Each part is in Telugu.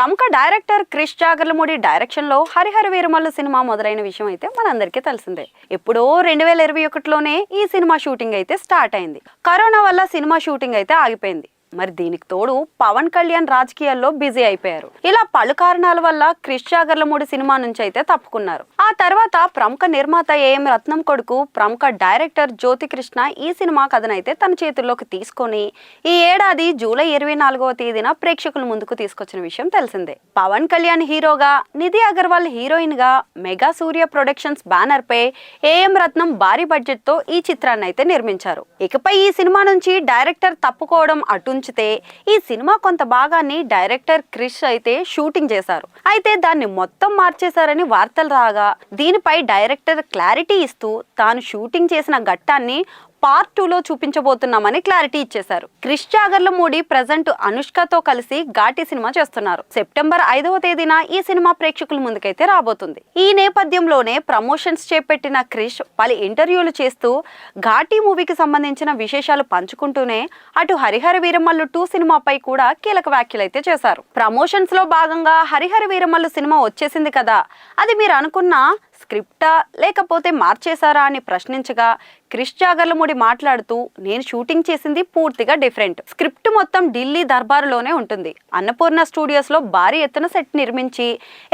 ప్రముఖ డైరెక్టర్ క్రిష్ జాగర్లమూడి డైరెక్షన్లో హరిహర వీరమల్లు సినిమా మొదలైన విషయం అయితే మనందరికీ తెలిసిందే. ఎప్పుడో రెండు వేల ఇరవై ఒకటిలోనే ఈ సినిమా షూటింగ్ అయితే స్టార్ట్ అయింది. కరోనా వల్ల సినిమా షూటింగ్ అయితే ఆగిపోయింది. మరి దీనికి తోడు పవన్ కళ్యాణ్ రాజకీయాల్లో బిజీ అయిపోయారు. ఇలా పలు కారణాల వల్ల క్రిష్ జాగర్లమూడి సినిమా నుంచి అయితే తప్పుకున్నారు. ఆ తర్వాత ప్రముఖ నిర్మాత ఏఎం రత్నం కొడుకు ప్రముఖ డైరెక్టర్ జ్యోతి కృష్ణ ఈ సినిమా కథనైతే తన చేతుల్లోకి తీసుకొని ఈ ఏడాది జూలై ఇరవై నాలుగవ తేదీన ప్రేక్షకుల ముందుకు తీసుకొచ్చిన విషయం తెలిసిందే. పవన్ కళ్యాణ్ హీరోగా నిధి అగర్వాల్ హీరోయిన్గా మెగా సూర్య ప్రొడక్షన్స్ బ్యానర్ పై ఏఎం రత్నం భారీ బడ్జెట్తో ఈ చిత్రాన్ని అయితే నిర్మించారు. ఇకపై ఈ సినిమా నుంచి డైరెక్టర్ తప్పుకోవడం ఉంచితే ఈ సినిమా కొంత భాగాన్ని డైరెక్టర్ క్రిష్ అయితే షూటింగ్ చేశారు. అయితే దాన్ని మొత్తం మార్చేశారని వార్తలు రాగా దీనిపై డైరెక్టర్ క్లారిటీ ఇస్తూ తాను షూటింగ్ చేసిన ఘట్టాన్ని పార్ట్ టూలో చూపించబోతున్నామని క్లారిటీ ఇచ్చేశారు. క్రిష్ జాగర్ల మూడి ప్రజెంట్ అనుష్కతో కలిసి ఘాటి సినిమా చేస్తున్నారు. సెప్టెంబర్ ఐదవ తేదీన ఈ సినిమా ప్రేక్షకుల ముందుకైతే రాబోతుంది. ఈ నేపథ్యంలోనే ప్రమోషన్స్ చేపట్టిన క్రిష్ పలు ఇంటర్వ్యూలు చేస్తూ ఘాటి మూవీకి సంబంధించిన విశేషాలు పంచుకుంటూనే అటు హరిహర వీరమల్లు టూ సినిమాపై కూడా కీలక వ్యాఖ్యలు అయితే చేశారు. ప్రమోషన్స్లో భాగంగా హరిహర వీరమల్లు సినిమా వచ్చేసింది కదా అది మీరు అనుకున్న స్క్రిప్టా లేకపోతే మార్చేశారా అని ప్రశ్నించగా క్రిష్ జాగర్లమూడి మాట్లాడుతూ నేను షూటింగ్ చేసింది పూర్తిగా డిఫరెంట్. స్క్రిప్ట్ మొత్తం ఢిల్లీ దర్బారులోనే ఉంటుంది. అన్నపూర్ణ స్టూడియోస్లో భారీ ఎత్తున సెట్ నిర్మించి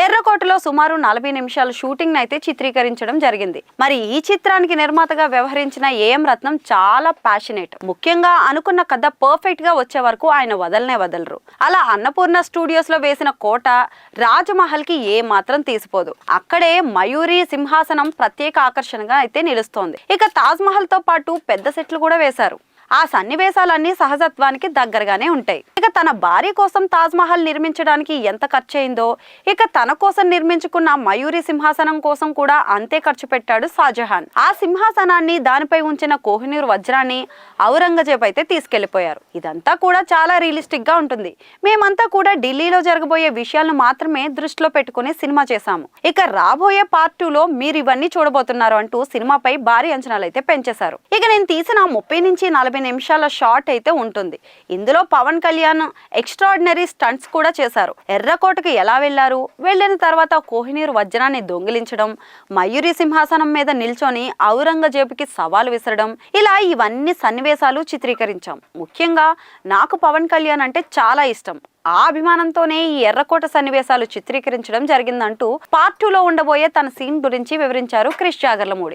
ఎర్రకోటలో సుమారు నలభై నిమిషాల షూటింగ్ అయితే చిత్రీకరించడం జరిగింది. మరి ఈ చిత్రానికి నిర్మాతగా వ్యవహరించిన ఏఎం రత్నం చాలా ప్యాషనేట్ ముఖ్యంగా అనుకున్న కథ పర్ఫెక్ట్గా వచ్చే వరకు ఆయన వదలనే వదలరు. అలా అన్నపూర్ణ స్టూడియోస్లో వేసిన కోట రాజమహల్కి ఏ మాత్రం తీసిపోదు. అక్కడే మయూరి సింహాసనం ప్రత్యేక ఆకర్షణగా అయితే నిలుస్తోంది. ఇక తాజ్ మహల్తో పాటు పెద్ద సెట్లు కూడా వేశారు. ఆ సన్నివేశాలన్నీ సహజత్వానికి దగ్గరగానే ఉంటాయి. తన భార్య కోసం తాజ్మహల్ నిర్మించడానికి ఎంత ఖర్చయిందో ఇక తన కోసం నిర్మించుకున్న మయూరి సింహాసనం కోసం కూడా అంతే ఖర్చు పెట్టాడు షాజహాన్. ఆ సింహాసనాన్ని దానిపై ఉంచిన కోహినూర్ వజ్రాన్ని ఔరంగజేబ్ అయితే తీసుకెళ్ళిపోయారు. ఇదంతా కూడా చాలా రియలిస్టిక్గా ఉంటుంది. మేమంతా కూడా ఢిల్లీలో జరగబోయే విషయాలను మాత్రమే దృష్టిలో పెట్టుకుని సినిమా చేశాము. ఇక రాబోయే పార్ట్ టూలో మీరు ఇవన్నీ చూడబోతున్నారు అంటూ సినిమాపై భారీ అంచనాలు అయితే పెంచేశారు. ఇక నేను తీసిన ముప్పై నుంచి నలభై నిమిషాల షార్ట్ అయితే ఉంటుంది. ఇందులో పవన్ కళ్యాణ్ ఎక్స్ట్రాడినరీ స్టంట్స్ కూడా చేశారు. ఎర్రకోటకు ఎలా వెళ్ళారు వెళ్ళిన తర్వాత కోహినూరు వజ్రాన్ని దొంగిలించడం మయూరి సింహాసనం మీద నిల్చొని ఔరంగజేబుకి సవాలు విసరడం ఇలా ఇవన్నీ సన్నివేశాలు చిత్రీకరించాం. ముఖ్యంగా నాకు పవన్ కళ్యాణ్ అంటే చాలా ఇష్టం. ఆ అభిమానంతోనే ఈ ఎర్రకోట సన్నివేశాలు చిత్రీకరించడం జరిగిందంటూ పార్ట్ టూలో ఉండబోయే తన సీన్ గురించి వివరించారు క్రిష్ జాగర్లమూడి.